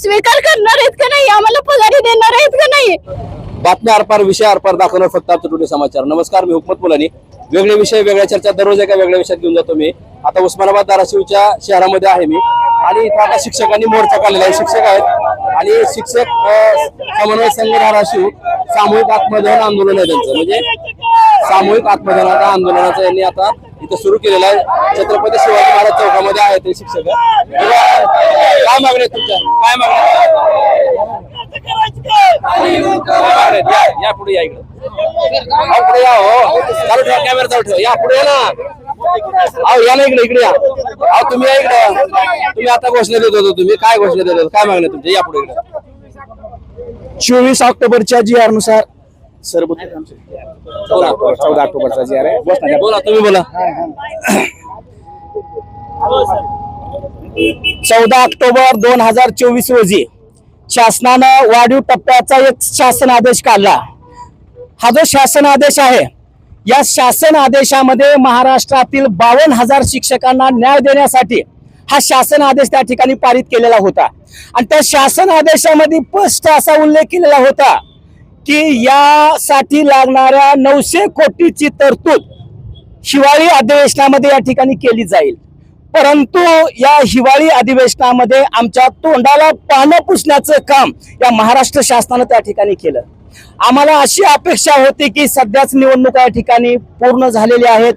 स्वीकार करणार आहेत का नाही? आम्हाला पगारी देणार आहेत का नाही? बातम्या आरपार विषय आरपार दाखवणार फक्त आमचं टुडे समाचार. नमस्कार मी हुकमत मुलानी. वेगळे विषय वेगळ्या चर्चा दररोज एका वेगळ्या विषयात घेऊन जातो मी. आता उस्मानाबाद धाराशिवच्या शहरामध्ये आहे मी. आणि इथं आता शिक्षकांनी मोर्चा काढलेला आहे. शिक्षक आहेत. आणि शिक्षक समन्वय संघ धाराशिव सामूहिक आत्मदहन आंदोलन आहे त्यांचं. म्हणजे सामूहिक आत्मदहनाच्या आंदोलनाचं यांनी आता इथं सुरू केलेलं आहे. छत्रपती शिवाजी महाराज चौकामध्ये आहे ते शिक्षक. काय मागण्या तुमच्या? काय मागण्या या- या पुढे या इकडे. अहो, पुढे या हो. चालू ठेवा कॅमेरा चालू ठेवा. या पुढे या ना. अहो या ना इकडे इकडे या. अहो तुम्ही या इकडे. तुम्ही आता घोषणा देत होतो तुम्ही. काय घोषणा देत होतो? काय मागण्या तुमच्या? या पुढे इकडे. चोवीस ऑक्टोबरच्या जी आरनुसार चौदा ऑक्टोबरचा जी आहे घोषणा द्या. बोला तुम्ही बोला. चौदा ऑक्टोबर दोन हजार चोवीस रोजी शासनानं वाढीव टप्प्याचा एक शासन आदेश काढला. हा जो शासन आदेश आहे या शासन आदेशामध्ये महाराष्ट्रातील बावन्न हजार शिक्षकांना न्याय देण्यासाठी हा शासन आदेश त्या ठिकाणी पारित केलेला होता. आणि त्या शासन आदेशामध्ये स्पष्ट असा उल्लेख केलेला होता की यासाठी लागणाऱ्या नऊशे कोटीची तरतूद हिवाळी अधिवेशनामध्ये या ठिकाणी केली जाईल. परंतु या हिवाळी अधिवेशनामध्ये आमच्या तोंडाला पानं पुसण्याचं काम या महाराष्ट्र शासनानं त्या ठिकाणी केलं. आम्हाला अशी अपेक्षा होती की सध्याच निवडणुका या ठिकाणी पूर्ण झालेल्या आहेत.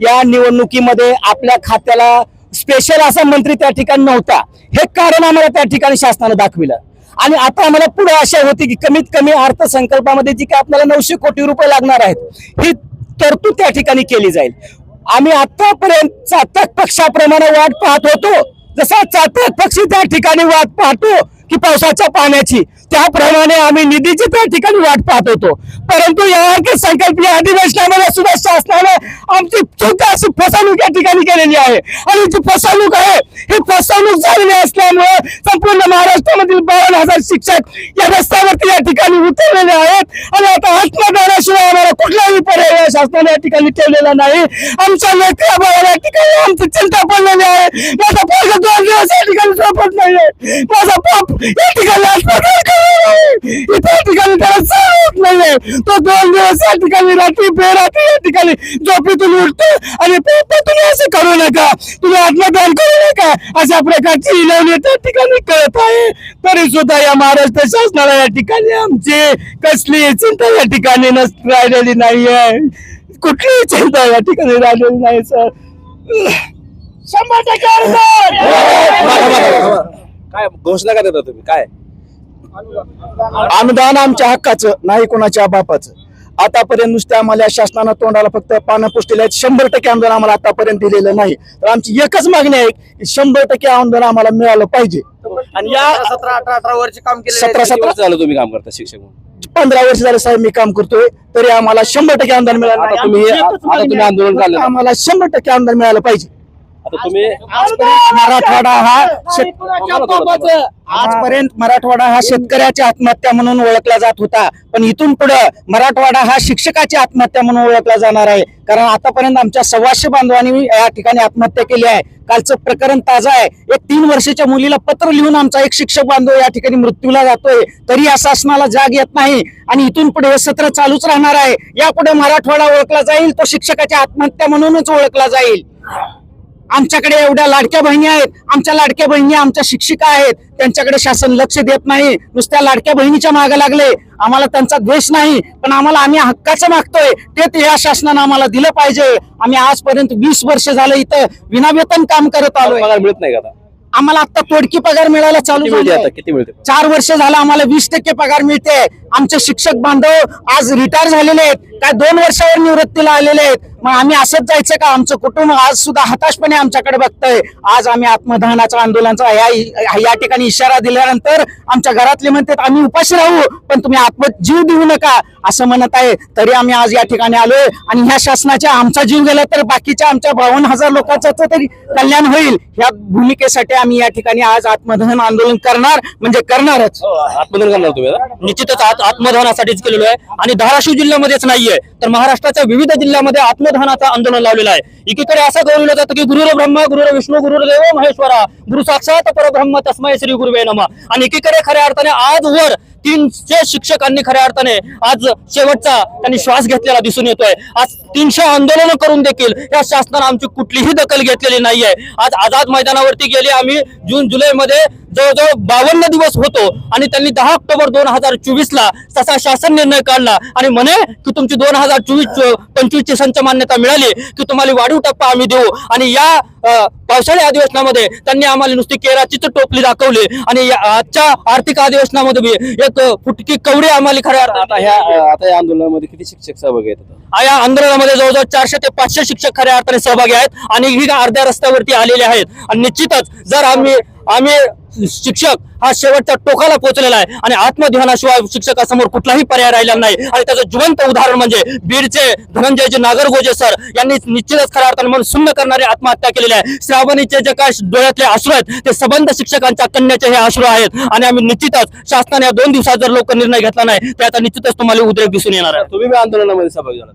या निवडणुकीमध्ये आपल्या खात्याला स्पेशल असा मंत्री त्या ठिकाणी नव्हता. हे कारण आम्हाला त्या ठिकाणी शासनानं दाखविलं. आणि आता आम्हाला पुढे आशा होती की कमीत कमी अर्थसंकल्पामध्ये जी काय आपल्याला नऊशे कोटी रुपये लागणार आहेत ही तरतूद त्या ठिकाणी केली जाईल. आम्ही आतापर्यंत चातक पक्षाप्रमाणे वाट पाहत होतो. जसा चातक पक्षी त्या ठिकाणी वाट पाहतो की पावसाच्या पाण्याची त्याप्रमाणे आम्ही निधीची त्या ठिकाणी वाट पाहत होतो. परंतु या अर्थसंकल्पीय अधिवेशनामध्ये सुद्धा शासनाने आमची चुका अशी फसवणूक या ठिकाणी केलेली आहे. आणि जी फसवणूक आहे ही फसवणूक झालेली असल्यामुळे संपूर्ण महाराष्ट्रामधील बावन्न हजार शिक्षक या रस्त्यावरती या ठिकाणी उतरलेले आहेत. आणि आता आत्मदानाशिवाय आम्हाला कुठलाही पर्याय शासनाने या ठिकाणी ठेवलेला नाही. आमच्या लेकरा बाळाला या ठिकाणी आमची चिंता पडलेली आहे. माझा पोरगा दोन दिवस या ठिकाणी झोपत नाहीये. माझा बाप या ठिकाणी अस्पताल इथे या ठिकाणी त्याला होत नाहीये. तो दोन दिवस या ठिकाणी रात्री बेरात्री या ठिकाणी झोपेतून उठतो आणि पप्पा तुम्ही असं करू नका. तुम्ही आत्मदान करू नका. अशा प्रकारची इलवणी त्या ठिकाणी कळत आहे. तरी सुद्धा या महाराष्ट्र शासनाला या ठिकाणी आमची कसली चिंता या ठिकाणी नस राहिलेली नाहीये. कुठलीही चिंता या ठिकाणी राहिलेली नाही सर. शंभर टक्के काय घोषणा काय देता तुम्ही? काय? अनुदान आमच्या हक्काचं नाही कोणाच्या बापाचं. आतापर्यंत नुसत्या आम्हाला या शासनानं तोंडाला फक्त पानं पुसलेले आहेत शंभर टक्के अनुदान आम्हाला आतापर्यंत दिलेलं नाही तर आमची एकच मागणी आहे की शंभर टक्के अनुदान आम्हाला मिळालं पाहिजे आणि या सतरा अठरा अठरा वर्ष काम केलं सतरा सतरा झालं तुम्ही काम करता शिक्षक म्हणून पंधरा वर्ष झाले साहेब मी काम करतोय तरी आम्हाला शंभर टक्के अनुदान मिळालं. तुम्ही-. आंदोलन. आम्हाला शंभर टक्के अनुदान मिळालं पाहिजे आता तुम्ही मराठवाडा हा शेत- आजपर्यंत मराठवाडा हा शेतकऱ्याची आत्महत्या म्हणून ओळखला जात होता. पण इथून पुढे मराठवाडा हा शिक्षकाची आत्महत्या म्हणून ओळखला जाणार आहे. कारण आतापर्यंत आमच्या सव्वाशे बांधवांनी या ठिकाणी आत्महत्या केली आहे. कालचं प्रकरण ताजं आहे. एक तीन वर्षाच्या मुलीला पत्र लिहून आमचा एक शिक्षक बांधव या ठिकाणी मृत्यूला जातोय. तरी या शासनाला जाग येत नाही. आणि इथून पुढे हे सत्र चालूच राहणार आहे. यापुढे मराठवाडा ओळखला जाईल तो शिक्षकाची आत्महत्या म्हणूनच ओळखला जाईल. आमच्याकडे एवढ्या लाडक्या बहिणी आहेत. आमच्या लाडक्या बहिणी आमच्या शिक्षिका आहेत. त्यांच्याकडे शासन लक्ष देत नाही. नुसत्या लाडक्या बहिणीच्या मागे लागले. आम्हाला त्यांचा द्वेष नाही. पण आम्हाला आम्ही हक्काचं मागतोय. ते या शासनानं आम्हाला दिलं पाहिजे. आम्ही आजपर्यंत वीस वर्ष झालं इथं विनावेतन काम करत पगार मिळत नाही का आम्हाला आता तोडकी पगार मिळायला चालू किती मिळते? चार वर्ष झालं आम्हाला वीस टक्के पगार मिळते. आमचे शिक्षक बांधव आज रिटायर झालेले आहेत. काय दोन वर्षावर निवृत्तीला आलेले आहेत. मग आम्ही असंच जायचं का? आमचं कुटुंब आज सुद्धा हताशपणे आमच्याकडे बघतंय. आज आम्ही आत्मदहनाचा आंदोलनाचा या या ठिकाणी इशारा दिल्यानंतर आमच्या घरातले म्हणतात आम्ही उपाशी राहू पण तुम्ही आत्म जीव देऊ नका असं म्हणत आहे. तरी आम्ही आज या ठिकाणी आलोय आणि ह्या शासनाच्या आमचा जीव गेला तर बाकीच्या आमच्या बावन्न हजार लोकांचं तर कल्याण होईल. या भूमिकेसाठी आम्ही या ठिकाणी आज आत्मदहन आंदोलन करणार म्हणजे करणारच. आत्मदन करणार तुम्ही? निश्चितच आत- आत्मदहनासाठीच केलेलो आहे. आणि धाराशिव जिल्ह्यामध्येच नाहीये. नाहीये. तर महाराष्ट्राच्या विविध जिल्ह्यामध्ये आत्मदहनाचं आंदोलन लावलेलं आहे. एकीकडे असं गौरवलं जातं की गुरुर ब्रह्म गुरुर विष्णू गुरुर देव महेश्वरा गुरु साक्षात परब्रह्म तस्मय श्री गुरुवे नम. आणि एकीकडे खऱ्या अर्थाने आजवर तीनशे शिक्षकांनी खऱ्या अर्थाने आज शेवटचा त्यांनी श्वास घेतलेला दिसून येतोय. आज तीनशे आंदोलन करून देखील या शासनानं आमची कुठलीही दखल घेतलेली नाहीये. आज आझाद मैदानावरती गेले आम्ही जून जुलैमध्ये. जवळजवळ बावन्न दिवस होतो आणि त्यांनी दहा ऑक्टोबर दोन हजार चोवीस ला तसा शासन निर्णय काढला आणि म्हणे की तुमची दोन हजार चोवीस पंचवीस ची संच मान्यता मिळाली की तुम्हाला वाढीव टप्पा आम्ही देऊ आणि या पावसाळी अधिवेशनामध्ये त्यांनी आम्हाला नुसती केराचीच टोपली दाखवली आणि या- आजच्या आर्थिक अधिवेशनामध्ये बी एक फुटकी कवडी आम्हाला खऱ्या आता ह्या आता या आंदोलनामध्ये किती शिक्षक सहभागी आहेत? या आंदोलनामध्ये जवळजवळ चारशे ते पाचशे शिक्षक खऱ्या अर्थाने सहभागी आहेत आणि ही अर्ध्या रस्त्यावरती आलेले आहेत आणि निश्चितच जर आम्ही आम्ही शिक्षक हा शेवटच्या टोकाला पोहोचलेला आहे. आणि आत्मध्यानाशिवाय शिक्षकासमोर कुठलाही पर्याय राहिला नाही. आणि त्याचं जिवंत उदाहरण म्हणजे बीडचे धनंजयजी नागरगोजे सर यांनी निश्चितच खऱ्या अर्थाने मन शून्य करणारी आत्महत्या केलेली आहे. श्रावणीचे जे काय डोळ्यातले अश्रू आहेत ते सबंध शिक्षकांच्या कन्याचे हे अश्रू आहेत. आणि आम्ही निश्चितच शासनाने या दोन दिवसात जर लोक निर्णय घेतला नाही तर आता निश्चितच तुम्हाला उद्रेक दिसून येणार आहे. तुम्ही आंदोलनामध्ये सहभागी झाला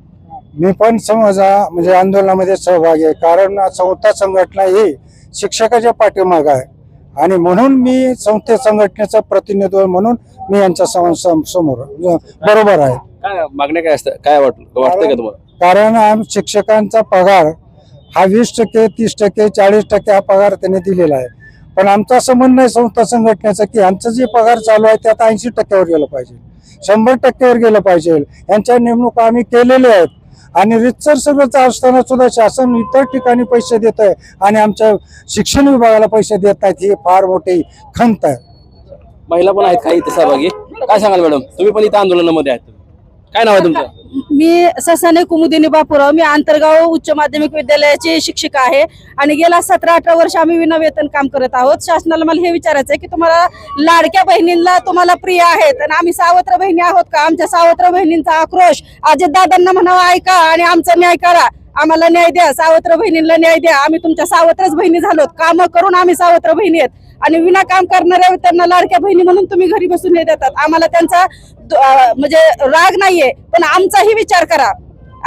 मी पण समाजा म्हणजे आंदोलनामध्ये सहभागी आहे. कारण संस्था संघटना ही शिक्षकाच्या पाठीमाग आहे. आणि म्हणून मी संस्थे संघटनेचं प्रतिनिधित्व म्हणून मी यांच्या सम- सम- समोर बरोबर आहे. काय मागण्या काय असतात? काय वाटत वाटतंय का तुम्हाला? कारण आम शिक्षकांचा पगार हा वीस टक्के तीस टक्के चाळीस टक्के हा पगार त्यांनी दिलेला आहे. पण आमचं असं म्हणणं आहे संस्था संघटनेचं की यांचं जे पगार चालू आहे त्यात ऐंशी टक्क्यावर गेलं पाहिजे. शंभर टक्क्यावर गेलं पाहिजे. यांच्या नेमणुका आम्ही केलेल्या आहेत. आणि रितसर सगळं असताना सुद्धा शासन इतर ठिकाणी पैसे देत आहे आणि आमच्या शिक्षण विभागाला पैसे देत नाहीत ही फार मोठी खंत आहे. महिला पण आहेत काही इथे सहभागी? काय सांगाल मॅडम? तुम्ही पण इथं आंदोलनामध्ये आहेत. काय नाव आहे तुमचं? मी ससाने कुमुदिनी बापूराव मी आंतरगाव उच्च माध्यमिक विद्यालयाची शिक्षिका आहे आणि गेल्या सतरा अठरा वर्ष आम्ही विना वेतन काम करत आहोत. शासनाला मला हे विचारायचं आहे की तुम्हाला लाडक्या बहिणींना तुम्हाला प्रिय आहेत आणि आम्ही सावत्र बहिणी आहोत का? आमच्या सावत्र बहिणींचा आक्रोश अजित दादांना ऐका आणि आमचा न्याय करा. आम्हाला न्याय द्या. सावत्र बहिणींना न्याय द्या. आम्ही तुमच्या सावत्रच बहिणी झालोत कामं करून आम्ही सावत्र बहिणी आहेत. आणि विना काम करणाऱ्या त्यांना लाडक्या बहिणी म्हणून तुम्ही घरी बसून हे देतात. आम्हाला त्यांचा म्हणजे राग नाहीये पण आमचाही विचार करा.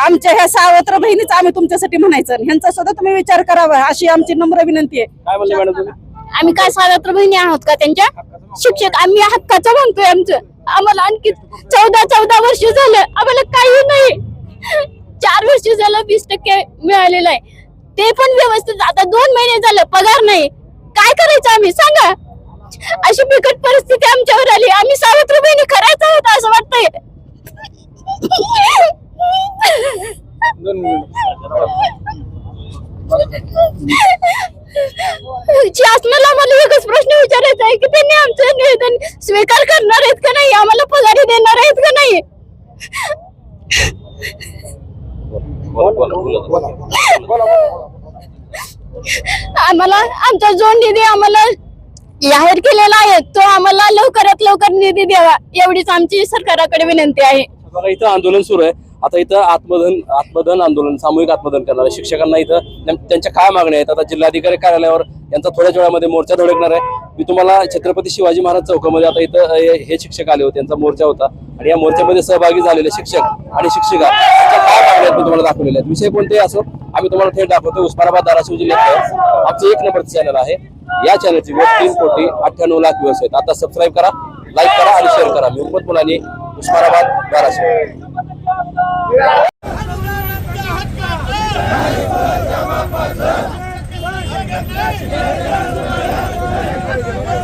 आमच्या ह्या सावत्र बहिणीच आम्ही तुमच्यासाठी म्हणायचं. ह्यांचा सुद्धा तुम्ही विचार करावा अशी आमची नम्र विनंती आहे. काय म्हणले मॅडम तुम्ही? आम्ही काय सावत्र बहिणी आहोत का त्यांच्या? शिक्षक आम्ही हक्काचं म्हणतोय आमचं. आम्हाला आणखी चौदा चौदा वर्ष झालं. आम्हाला काही नाही. चार वर्ष झालं वीस टक्के मिळालेलं आहे. ते पण व्यवस्थित आता दोन महिने झालं पगार नाही. काय करायचं आम्ही? सांगा. अशी बिकट परिस्थिती आमच्यावर आली. आम्ही सावत्र बहिणी खऱ्याच आहोत असं वाटतंय. शासनाला आम्हाला एकच प्रश्न विचारायचा आहे की त्यांनी आमचं निवेदन स्वीकार करणार आहेत का नाही? आम्हाला पगारी देणार आहेत का नाही? बोला, बोला, बोला. आम्हाला आमचा जो निधी आम्हाला जाहीर केलेला आहे. तो आम्हाला लवकरात लवकर निधी द्यावा एवढीच आमची सरकाराकडे विनंती आहे. बघा इथं आंदोलन सुरू आहे. आता इथं आत्मधन आत्मधन आंदोलन सामूहिक आत्मधन करणार आहे शिक्षकांना इथं त्यांच्या काय मागण्या आहेत? आता जिल्हाधिकारी कार्यालयावर यांचा थोड्याच वेळामध्ये मोर्चा धडकणार आहे. मी तुम्हाला छत्रपती शिवाजी महाराज चौकामध्ये आता इथं हे- हे शिक्षक आले होते. त्यांचा मोर्चा होता. आणि या मोर्चामध्ये सहभागी झालेले शिक्षक आणि शिक्षिका विषय तुम्हाला दाखवलेले आहेत विषय कोणते असो आम्ही तुम्हाला थेट दाखवतो. उस्मानाबाद धाराशिव जिल्ह्यात आमचं एक नंबरचं चॅनल आहे. या चॅनलची वेळ तीन कोटी अठ्ठ्याण्णव लाख व्ह्यूज आहेत. आता सबस्क्राईब करा लाईक करा आणि शेअर करा. मी उपत मुलांनी उस्मानाबाद धाराशिव. Let's go.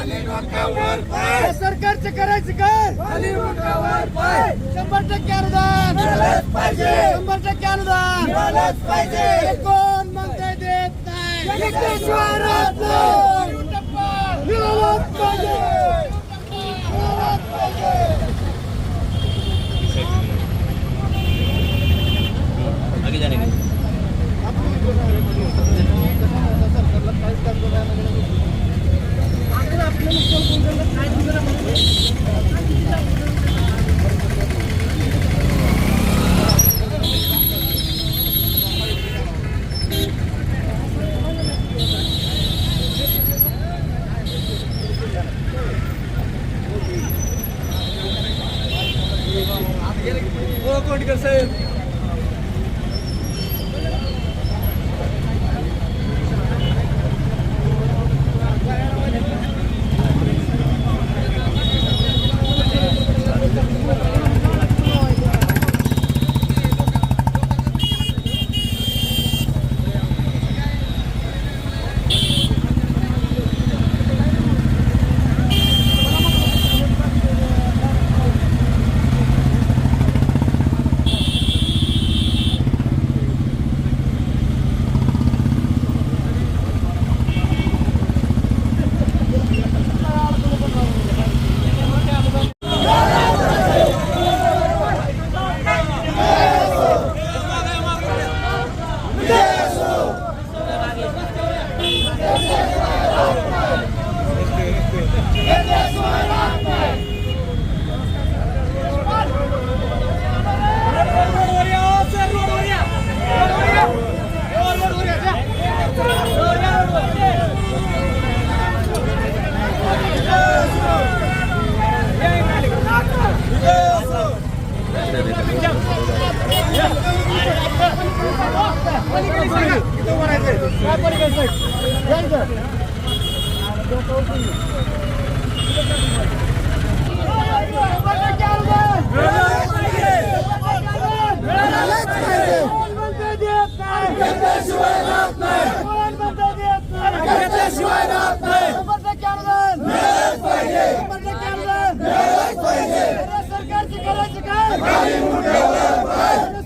या सरकारचं करायचं काय शंभर टक्के अनुदान शंभर टक्के अनुदान हे कोण म्हणते देत नाही शिवाय राहत नाही.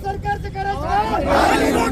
सरकारचं करायचं